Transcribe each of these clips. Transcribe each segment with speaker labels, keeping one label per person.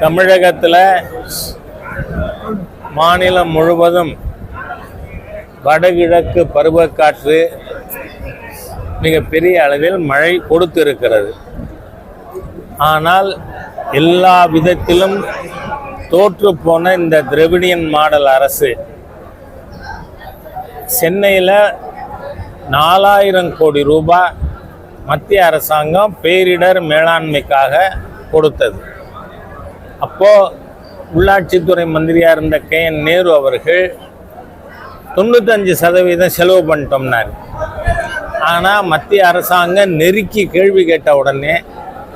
Speaker 1: தமிழகத்தில் மாநிலம் முழுவதும் வடகிழக்கு பருவக்காற்று மிகப்பெரிய அளவில் மழை கொடுத்திருக்கிறது. ஆனால் எல்லா விதத்திலும் தோற்று போன இந்த திரவிடியன் மாடல் அரசு சென்னையில் நாலாயிரம் கோடி ரூபாய் மத்திய அரசாங்கம் பேரிடர் மேலாண்மைக்காக கொடுத்தது. அப்போது உள்ளாட்சித்துறை மந்திரியாக இருந்த கே என் நேரு அவர்கள் தொண்ணூத்தஞ்சு சதவீதம் செலவு பண்ணிட்டோம்னார். ஆனால் மத்திய அரசாங்கம் நெருக்கி கேள்வி கேட்ட உடனே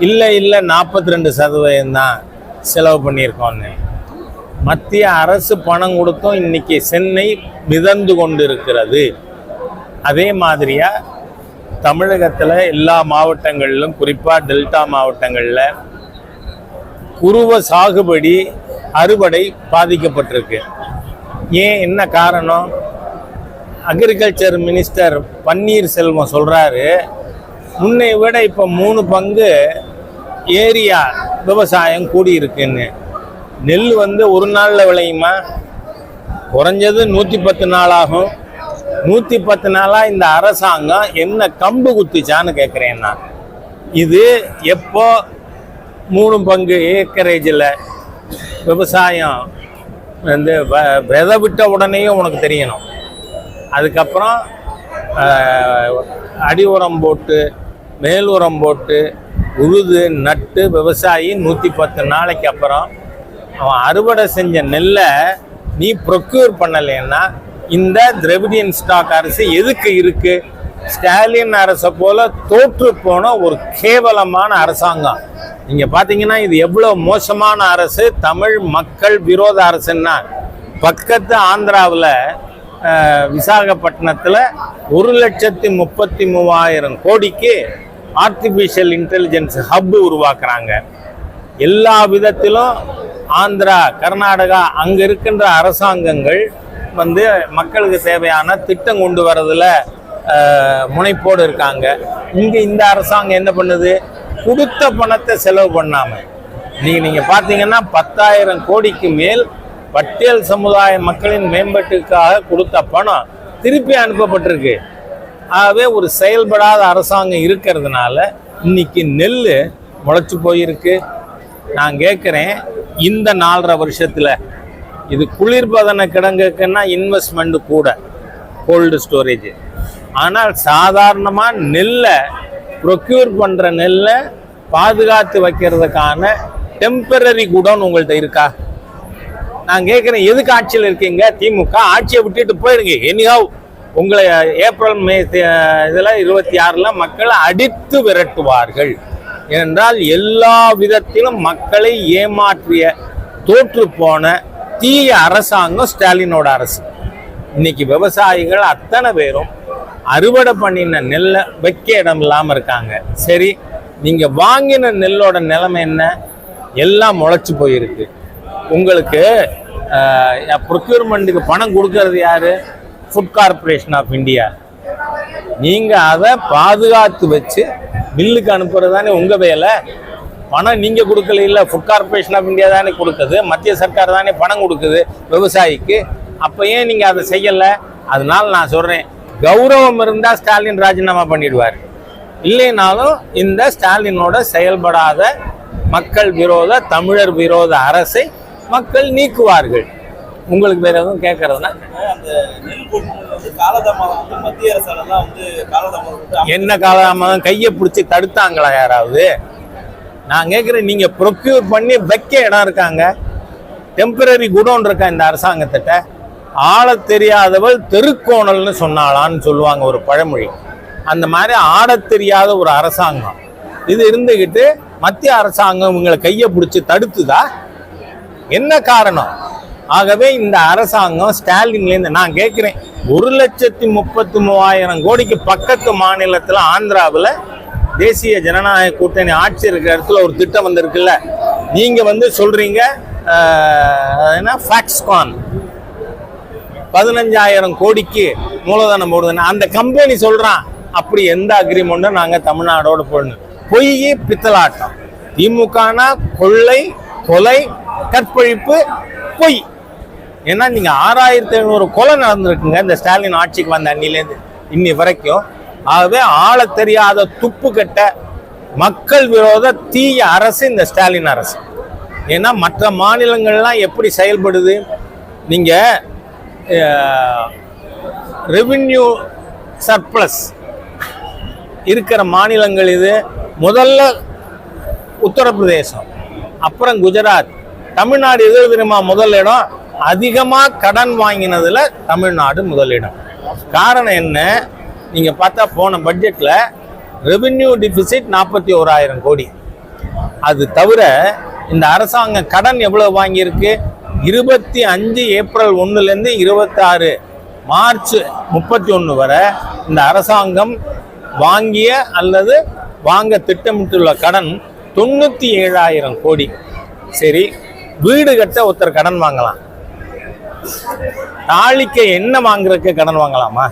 Speaker 1: இல்லை இல்லை நாற்பத்தி ரெண்டு சதவீதம் தான் செலவு பண்ணியிருக்கோன்னு மத்திய அரசு பணம் கொடுத்தும் இன்னைக்கு சென்னை மிதந்து கொண்டு இருக்கிறது அதே மாதிரியாக தமிழகத்தில் எல்லா மாவட்டங்களிலும் குறிப்பாக டெல்டா மாவட்டங்களில் குருவ சாகுபடி அறுவடை பாதிக்கப்பட்டிருக்கு. ஏன் என்ன காரணம்? அக்ரிகல்ச்சர் மினிஸ்டர் பன்னீர்செல்வம் சொல்கிறாரு முன்னை விட இப்போ மூணு பங்கு ஏரியா விவசாயம் கூடியிருக்குன்னு. நெல் வந்து ஒரு நாளில் விளையுமா? குறைஞ்சது நூற்றி பத்து நாளாகும். நூற்றி பத்து நாளாக இந்த அரசாங்கம் என்ன கம்பு குத்துச்சான்னு கேட்குறேன் நான். இது எப்போ மூணு பங்கு ஏக்கரேஜில் விவசாயம் வந்து வ- விதை விட்ட உடனேயும் உனக்கு தெரியணும். அதுக்கப்புறம் அடி உரம் போட்டு மேல் உரம் போட்டு உழுது நட்டு விவசாயி நூற்றி பத்து நாளைக்கு அப்புறம் அவன் அறுவடை செஞ்ச நெல்லை நீ ப்ரொக்யூர் பண்ணலைன்னா இந்த திரவிடியன் ஸ்டாக் அரசு எதுக்கு இருக்குது ஸ்டாலின் அரசை போல தோற்று போன ஒரு கேவலமான அரசாங்கம். நீங்கள் பார்த்தீங்கன்னா இது எவ்வளோ மோசமான அரசு? தமிழ் மக்கள் விரோத அரசுன்னா பக்கத்து ஆந்திராவில் விசாகப்பட்டினத்தில் ஒரு லட்சத்தி முப்பத்தி மூவாயிரம் கோடிக்கு ஆர்டிஃபிஷியல் இன்டெலிஜென்ஸ் ஹப் உருவாக்குறாங்க. எல்லா விதத்திலும் ஆந்திரா கர்நாடகா அங்கே இருக்கின்ற அரசாங்கங்கள் வந்து மக்களுக்கு தேவையான திட்டம் கொண்டு வரதில் முனைப்போடு இருக்காங்க. இங்கே இந்த அரசாங்கம் என்ன பண்ணுது? கொடுத்த பணத்தை செலவு பண்ணாம. நீங்க நீங்க பாத்தீங்கன்னா பத்தாயிரம் கோடிக்கு மேல் பட்டியல் சமுதாய மக்களின் மேம்பாட்டுக்காக கொடுத்த பணம் திருப்பி அனுப்பப்பட்டிருக்கு. ஆகவே ஒரு செயல்படாத அரசாங்கம் இருக்கிறதுனால இன்னைக்கு நெல் முளைச்சு போயிருக்கு. நான் கேட்குறேன் இந்த நாலரை வருஷத்தில் இது குளிர்பதன கிடங்குக்குன்னா இன்வெஸ்ட்மெண்ட் கூட கோல்டு ஸ்டோரேஜ் ஆனால் சாதாரணமாக நெல்லை ப்ரொக்யூர் பண்ணுற நெல்லை பாதுகாத்து வைக்கிறதுக்கான டெம்பரரி குடோன் உங்கள்கிட்ட இருக்கா? நான் கேட்குறேன் எதுக்கு ஆட்சியில் இருக்கீங்க? திமுக ஆட்சியை விட்டுட்டு போயிடுங்க எனிஹவ் உங்களை ஏப்ரல் மே இதில் இருபத்தி ஆறில் மக்களை அடித்து விரட்டுவார்கள். என்றால் எல்லா விதத்திலும் மக்களை ஏமாற்றிய தோற்று போன தீய அரசாங்கம் ஸ்டாலினோட அரசு. இன்னைக்கு விவசாயிகள் அத்தனை பேரும் அறுவடை பண்ணின நெல்லை வைக்க இடம் இல்லாமல் இருக்காங்க. சரி நீங்கள் வாங்கின நெல்லோட நிலைமை என்ன? எல்லாம் முளைச்சி போயிருக்கு. உங்களுக்கு ப்ரொக்யூர்மெண்ட்டுக்கு பணம் கொடுக்கறது யாரு? ஃபுட் கார்ப்பரேஷன் ஆஃப் இந்தியா நீங்கள் அதை பாதுகாத்து வச்சு மில்லுக்கு அனுப்புறது தானே உங்கள் வேலை. பணம் நீங்கள் கொடுக்கல இல்லை ஃபுட் கார்ப்பரேஷன் ஆஃப் இந்தியா தானே கொடுக்குது. மத்திய சர்க்கார் தானே பணம் கொடுக்குது விவசாயிக்கு. அப்போ ஏன் நீங்கள் அதை செய்யலை? அதனால் நான் சொல்கிறேன் கௌரவம் இருந்தால் ஸ்டாலின் ராஜினாமா பண்ணிடுவார். இல்லைனாலும் இந்த ஸ்டாலினோட செயல்படாத மக்கள் விரோத தமிழர் விரோத அரசை மக்கள் நீக்குவார்கள். உங்களுக்கு வேற எதுவும் கேட்கறதுனா
Speaker 2: மத்திய
Speaker 1: என்ன காலதாமதம்? கையை பிடிச்சி தடுத்தாங்களா யாராவது? நான் கேட்குறேன் நீங்க ப்ரொக்யூர் பண்ணி வைக்க இடம் இருக்காங்க. டெம்பரரி குடோன் இருக்கா இந்த அரசாங்கத்திட்ட? ஆள தெரியாதவள் தெருக்கோணல்னு சொன்னாளான்னு சொல்லுவாங்க ஒரு பழமொழி. அந்த மாதிரி ஆடத் தெரியாத ஒரு அரசாங்கம். இது இருந்துக்கிட்டு மத்திய அரசாங்கம் இவங்களை கையை பிடிச்சி தடுத்துதா? என்ன காரணம்? ஆகவே இந்த அரசாங்கம் ஸ்டாலின்லேருந்து நான் கேட்குறேன் ஒரு லட்சத்தி முப்பத்தி மூவாயிரம் கோடிக்கு பக்கத்து மாநிலத்தில் ஆந்திராவில் தேசிய ஜனநாயக கூட்டணி ஆட்சி இருக்கிற இடத்துல ஒரு திட்டம் வந்திருக்குல்ல. நீங்கள் வந்து சொல்கிறீங்க என்ன? ஃபேக்ஸ்கான் பதினஞ்சாயிரம் கோடிக்கு மூலதனம் போடுதுன்னு. அந்த கம்பெனி சொல்கிறான் அப்படி எந்த அக்ரிமெண்ட்டும் நாங்கள் தமிழ்நாடோட போடணும். பொய் பித்தலாட்டம். திமுகனா கொள்ளை கொலை கற்பழிப்பு பொய். ஏன்னா நீங்கள் ஆறாயிரத்தி ஐநூறு கொலை நடந்திருக்குங்க இந்த ஸ்டாலின் ஆட்சிக்கு வந்த அன்னிலேருந்து இன்னி வரைக்கும். ஆகவே ஆள தெரியாத துப்பு கட்ட மக்கள் விரோத தீய அரசு இந்த ஸ்டாலின் அரசு. ஏன்னா மற்ற மாநிலங்கள்லாம் எப்படி செயல்படுது? நீங்கள் ரெவின்யூ சர்ப்ளஸ் இருக்கிற மாநிலங்கள் இது. முதல்ல உத்தரப்பிரதேசம் அப்புறம் குஜராத். தமிழ்நாடு எது தெரியுமா? முதலிடம் அதிகமாக கடன் வாங்கினதில் தமிழ்நாடு முதலிடம் காரணம் என்ன? நீங்கள் பார்த்தா போன பட்ஜெட்டில் ரெவின்யூ டிஃபிசிட் நாற்பத்தி ஓராயிரம் கோடி. அது தவிர இந்த அரசாங்கம் கடன் எவ்வளோ வாங்கியிருக்கு? இருபத்தி அஞ்சு ஏப்ரல் ஒன்றுலேருந்து இருபத்தாறு மார்ச் முப்பத்தி ஒன்று வரை இந்த அரசாங்கம் வாங்கிய அல்லது வாங்க திட்டமிட்டுள்ள கடன் தொண்ணூற்றி ஏழாயிரம் கோடி. சரி வீடு கட்ட ஒருத்தர் கடன் வாங்கலாம். தாளிக்க என்ன வாங்குறதுக்கு கடன் வாங்கலாமா?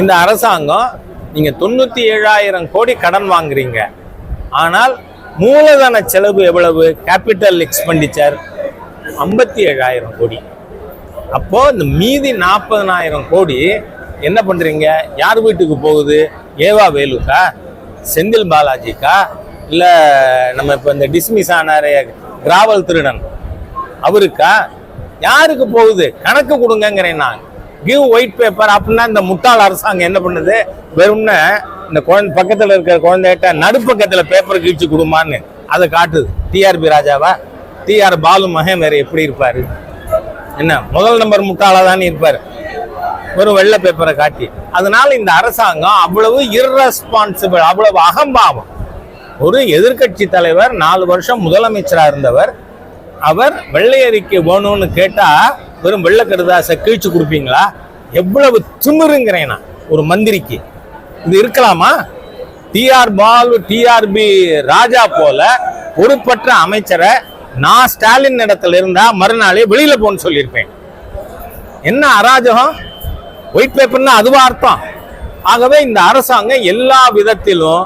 Speaker 1: இந்த அரசாங்கம் நீங்கள் தொண்ணூற்றி ஏழாயிரம் கோடி கடன் வாங்குறீங்க. ஆனால் மூலதன செலவு எவ்வளவு? கேபிட்டல் எக்ஸ்பெண்டிச்சர் ஐம்பத்தி ஏழாயிரம் கோடி. அப்போ இந்த மீதி நாற்பதனாயிரம் கோடி என்ன பண்றீங்க? யார் வீட்டுக்கு போகுது? ஏவா வேலுக்கா? செந்தில் பாலாஜிக்கா? இல்ல நம்ம இப்ப இந்த டிஸ்மிஸ் ஆனாரே கிராவல் திருடன் அவருக்கா? யாருக்கு போகுது? கணக்கு கொடுங்கங்கிறேன் நான். கிவ் ஒயிட் பேப்பர் அப்படின்னா இந்த முட்டாள் அரசாங்கம் என்ன பண்ணுது? வெறும்னு இந்த குழந்தை பக்கத்தில் இருக்கிற குழந்தைகிட்ட நடுப்பக்கத்தில் பேப்பர் கிழிச்சு கொடுமான்னு அதை காட்டுது. டிஆர்பி ராஜாவா? டிஆர் பாலு மகன் வேற எப்படி இருப்பார்? என்ன முதல் நம்பர் முட்டாளாக தானே இருப்பார். ஒரு வெள்ளை பேப்பரை காட்டி. அதனால இந்த அரசாங்கம் அவ்வளவு இர்ரெஸ்பான்சிபிள் அவ்வளவு அகம்பாவம். ஒரு எதிர்க்கட்சி தலைவர் நாலு வருஷம் முதலமைச்சராக இருந்தவர் அவர் வெள்ளை அறிக்கை வேணும்னு கேட்டால் வெறும் வெள்ளை கடுதாசை கிழிச்சு கொடுப்பீங்களா? எவ்வளவு திமிருங்கிறேன் நான் ஒரு மந்திரிக்கு. இது இருக்கலாமா? டிஆர் பாலு டிஆர்பி ராஜா போல பொறுப்பற்ற அமைச்சரை நான் ஸ்டாலின் இடத்துல இருந்தா மறுநாளே வெளியில போன்னு சொல்லியிருப்பேன். என்ன அராஜகம்? ஒயிட் பேப்பர்னா அதுவா அர்த்தம். ஆகவே இந்த அரசாங்கம் எல்லா விதத்திலும்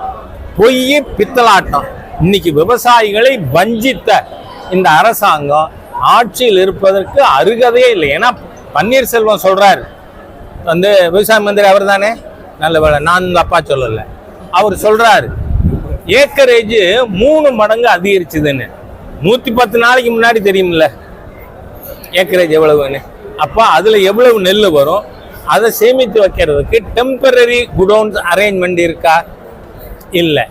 Speaker 1: பொய் பித்தலாட்டம். இன்னைக்கு விவசாயிகளை வஞ்சித்த இந்த அரசாங்கம் ஆட்சியில் இருப்பதற்கு அருகதையே இல்லை. ஏன்னா பன்னீர்செல்வம் சொல்றாரு. வந்து விவசாய மந்திரி அவர் தானே நல்ல வேலை. நான் உங்க அப்பா அவர் சொல்றாரு ஏக்கரேஜ் மூணு மடங்கு அதிகரிச்சுதுன்னு. நூற்றி பத்து நாளைக்கு முன்னாடி தெரியும்ல ஏக்கரேஜ் எவ்வளவுன்னு. அப்போ அதில் எவ்வளவு நெல் வரும்? அதை சேமித்து வைக்கிறதுக்கு டெம்பரரி குடோன்ஸ் அரேஞ்ச்மெண்ட் இருக்கா? இல்லை.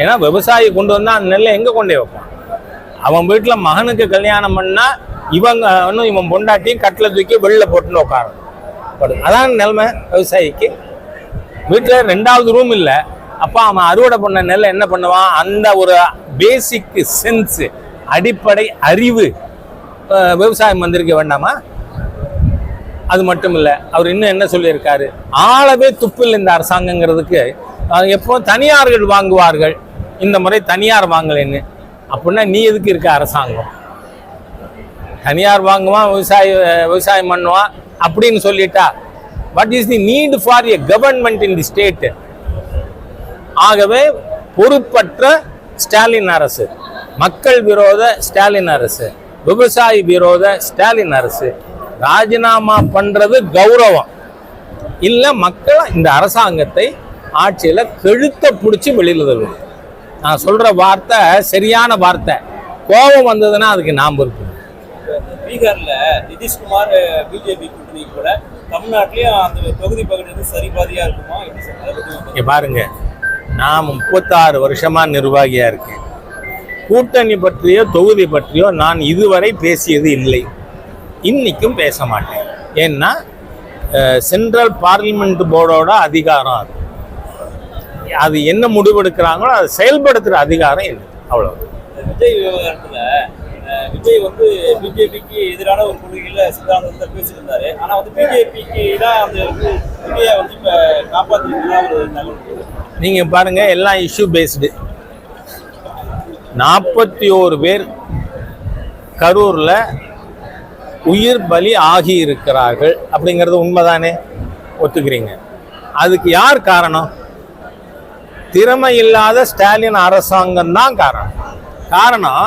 Speaker 1: ஏன்னா விவசாயி கொண்டு வந்தால் அந்த நெல்லை எங்கே கொண்டே வைப்பான்? அவன் வீட்டில் மகனுக்கு கல்யாணம் பண்ணால் இவங்க இன்னும் இவன் பொண்டாட்டியும் கட்டில தூக்கி வெளில போட்டுன்னு உட்காரும் அதான் நிலைமை விவசாயிக்கு. வீட்டில் ரெண்டாவது ரூம் இல்லை. அப்பா அவன் அறுவடை பண்ண நெல்லை என்ன பண்ணுவான்? அந்த ஒரு பேசிக் சென்ஸ் அடிப்படை அறிவு விவசாயம் வந்திருக்க வேண்டாமா? அது மட்டும் இல்லை. அவர் இன்னும் என்ன சொல்லியிருக்காரு? ஆளவே துப்பில் இந்த அரசாங்கங்கிறதுக்கு. எப்போ தனியார்கள் வாங்குவார்கள்? இந்த முறை தனியார் வாங்கலைன்னு. அப்படின்னா நீ எதுக்கு இருக்க அரசாங்கம்? தனியார் வாங்குவான் விவசாய விவசாயம் பண்ணுவான். அப்படின்னு சொல்லிட்டா what is the need for a government in the state ஆகவே பொறுப்பற்ற ஸ்டாலின் அரசு மக்கள் விரோத ஸ்டாலின் அரசு விவசாயி விரோத ஸ்டாலின் அரசு ராஜினாமா பண்றது கௌரவம். இல்லை மக்கள் இந்த அரசாங்கத்தை ஆட்சியில் கழுத்தை பிடிச்சி வெளியில் தள்ளும் நான் சொல்கிற வார்த்தை சரியான வார்த்தை. கோபம் வந்ததுன்னா அதுக்கு நாம் இருக்கணும்
Speaker 2: பீகார்ல நிதிஷ்குமார் பிஜேபி கூட்டணி கூட தமிழ்நாட்டிலயும் அந்த தொகுதி பகுதி வந்து சரிபாதியா இருக்குமா? எப்படி சார்? உங்க
Speaker 1: இங்க பாருங்க. நான் முப்பத்தாறு வருஷமா நிர்வாகியா இருக்கேன். கூட்டணி பற்றியோ தொகுதி பற்றியோ நான் இதுவரை பேசியது இல்லை. இன்னைக்கும் பேச மாட்டேன். ஏன்னா சென்ட்ரல் பார்லிமெண்ட் போர்டோட அதிகாரம் அது. அது என்ன முடிவெடுக்கிறாங்களோ அதை செயல்படுத்துகிற அதிகாரம் இல்லை அவ்வளோ
Speaker 2: விஜய் விவகாரத்துல விஜய் வந்து பிஜேபிக்கு எதிரான ஒரு கொள்கையில சித்தாந்தத்தை பேசியிருந்தாரு. ஆனா வந்து பிஜேபிக்கு தான் அந்த கொள்கையை வந்து இப்ப காப்பாத்திருக்கிறதா ஒரு தகவல்
Speaker 1: நீங்கள் பாருங்க எல்லாம் இஷ்யூ பேஸ்டு நாற்பத்தி ஓரு பேர் கரூரில் உயிர் பலி ஆகி இருக்கிறார்கள் அப்படிங்கிறது உண்மைதானே? ஒத்துக்கிறீங்க. அதுக்கு யார் காரணம்? திறமை இல்லாத ஸ்டாலின் அரசாங்கம் தான் காரணம். காரணம்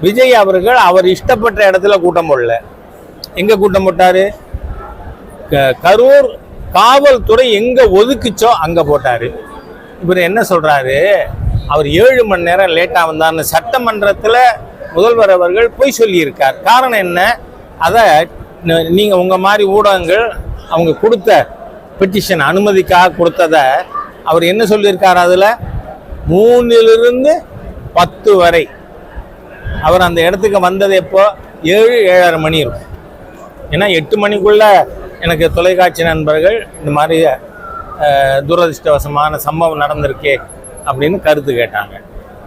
Speaker 1: விஜய் அவர்கள் அவர் இஷ்டப்பட்ட இடத்துல கூட்டம் போடல. எங்க கூட்டம் போட்டாரு? க- கரூர் காவல்துறை எங்க ஒதுக்குச்சோ அங்க போட்டாரு. இவர் என்ன சொல்றாரு? அவர் ஏழு மணி நேரம் லேட்டா வந்தார்னு சட்டமன்றத்தில் முதல்வர் அவர்கள் பொய் சொல்லியிருக்கார். காரணம் என்ன? அதை நீங்கள் நீங்க உங்க மாதிரி ஊடகங்கள் அவங்க கொடுத்த பெட்டிஷன் அனுமதிக்காக கொடுத்ததை அவர் என்ன சொல்லியிருக்கார் அதில்? மூணிலிருந்து பத்து வரை அவர் அந்த இடத்துக்கு வந்தது எப்போ? ஏழு ஏழரை மணி இருக்கும். ஏன்னா எட்டு மணிக்குள்ள எனக்கு தொலைக்காட்சி நண்பர்கள் இந்த மாதிரி துரதிருஷ்டவசமான துரதிர்ஷ்டவசமான சம்பவம் நடந்திருக்கே அப்படின்னு கருத்து கேட்டாங்க.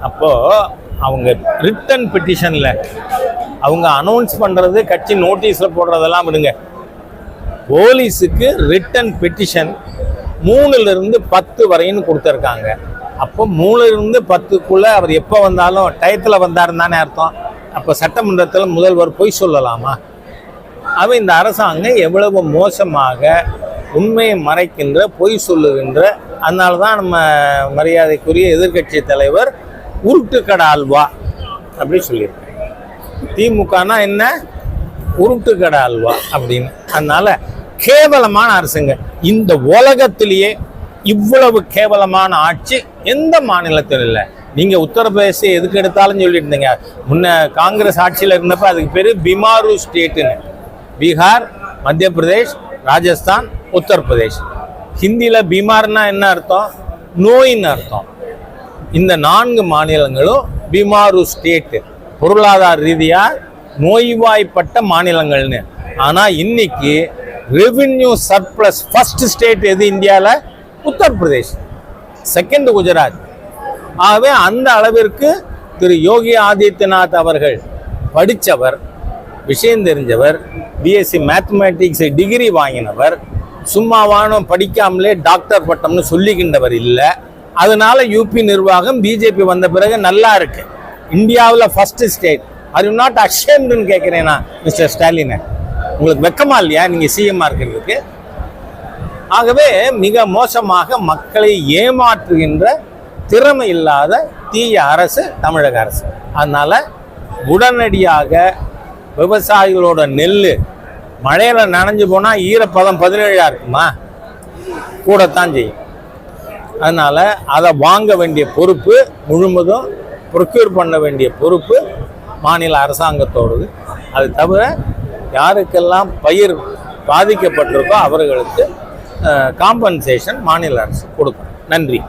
Speaker 1: அப்போது அவங்க ரிட்டன் பெட்டிஷனில் அவங்க அனௌன்ஸ் பண்ணுறது கட்சி நோட்டீஸில் போடுறதெல்லாம் விடுங்க. போலீஸுக்கு ரிட்டன் பெட்டிஷன் மூணுலேருந்து பத்து வரையும் கொடுத்துருக்காங்க. அப்போ மூணுலேருந்து பத்துக்குள்ளே அவர் எப்போ வந்தாலும் டயத்தில் வந்தாருன்னு தானே அர்த்தம். அப்போ சட்டமன்றத்தில் முதல்வர் பொய் சொல்லலாமா? அவன் இந்த அரசாங்கம் எவ்வளவு மோசமாக உண்மையை மறைக்கின்ற பொய் சொல்லுகின்ற அதனால தான் நம்ம மரியாதைக்குரிய எதிர்க்கட்சி தலைவர் உருட்டுக்கடை அல்வா அப்படி சொல்லியிருக்கேன் திமுகனா என்ன? உருட்டுக்கடை அல்வா அப்படின்னு. அதனால கேவலமான அரசுங்க. இந்த உலகத்திலேயே இவ்வளவு கேவலமான ஆட்சி எந்த மாநிலத்திலும் இல்லை? நீங்க உத்தரப்பிரதேச எதுக்கு எடுத்தாலும் சொல்லிட்டு இருந்தீங்க முன்ன காங்கிரஸ் ஆட்சியில் இருந்தப்ப அதுக்கு பேரு பிமாரு ஸ்டேட்டுன்னு. பீகார் மத்திய பிரதேஷ் ராஜஸ்தான் உத்தரப்பிரதேஷ். ஹிந்தியில் பீமார்னா என்ன அர்த்தம்? நோயின்னு அர்த்தம். இந்த நான்கு மாநிலங்களும் பீமாரு ஸ்டேட்டு. பொருளாதார ரீதியாக நோய்வாய்ப்பட்ட மாநிலங்கள்னு. ஆனால் இன்னைக்கு ரெவின்யூ சர்ப்ளஸ் ஃபர்ஸ்ட் ஸ்டேட் எது? இந்தியாவில் உத்தரப்பிரதேஷ். செகண்ட் குஜராத். ஆகவே அந்த அளவிற்கு திரு யோகி ஆதித்யநாத் அவர்கள் படித்தவர் விஷயம் தெரிஞ்சவர் பிஎஸ்சி மேத்தமேட்டிக்ஸ் டிகிரி வாங்கினவர் சும்மாவானும் படிக்காமலே டாக்டர் பட்டம்னு சொல்லிக்கின்றவர் இல்லை. அதனால யூபி நிர்வாகம் பிஜேபி வந்த பிறகு நல்லா இருக்கு. இந்தியாவில் first state are you not அஷேம்டுன்னு கேட்குறேன் நான் மிஸ்டர் ஸ்டாலினை உங்களுக்கு வெக்கமா இல்லையா? நீங்கள் சிஎம்மாக இருக்கிறதுக்கு ஆகவே மிக மோசமாக மக்களை ஏமாற்றுகின்ற திறமை இல்லாத தீய அரசு தமிழக அரசு. அதனால் உடனடியாக விவசாயிகளோட நெல் மழையில் நனைஞ்சு போனால் ஈரப்பதம் பதினேழாக இருக்குமா? கூடத்தான் செய்யும். அதனால் அதை வாங்க வேண்டிய பொறுப்பு முழுவதும் ப்ரொக்யூர் பண்ண வேண்டிய பொறுப்பு மாநில அரசாங்கத்தோடது. அது தவிர யாருக்கெல்லாம் பயிர் பாதிக்கப்பட்டிருக்கோ அவர்களுக்கு காம்பன்சேஷன் மாநில அரசு கொடுக்கும். நன்றி.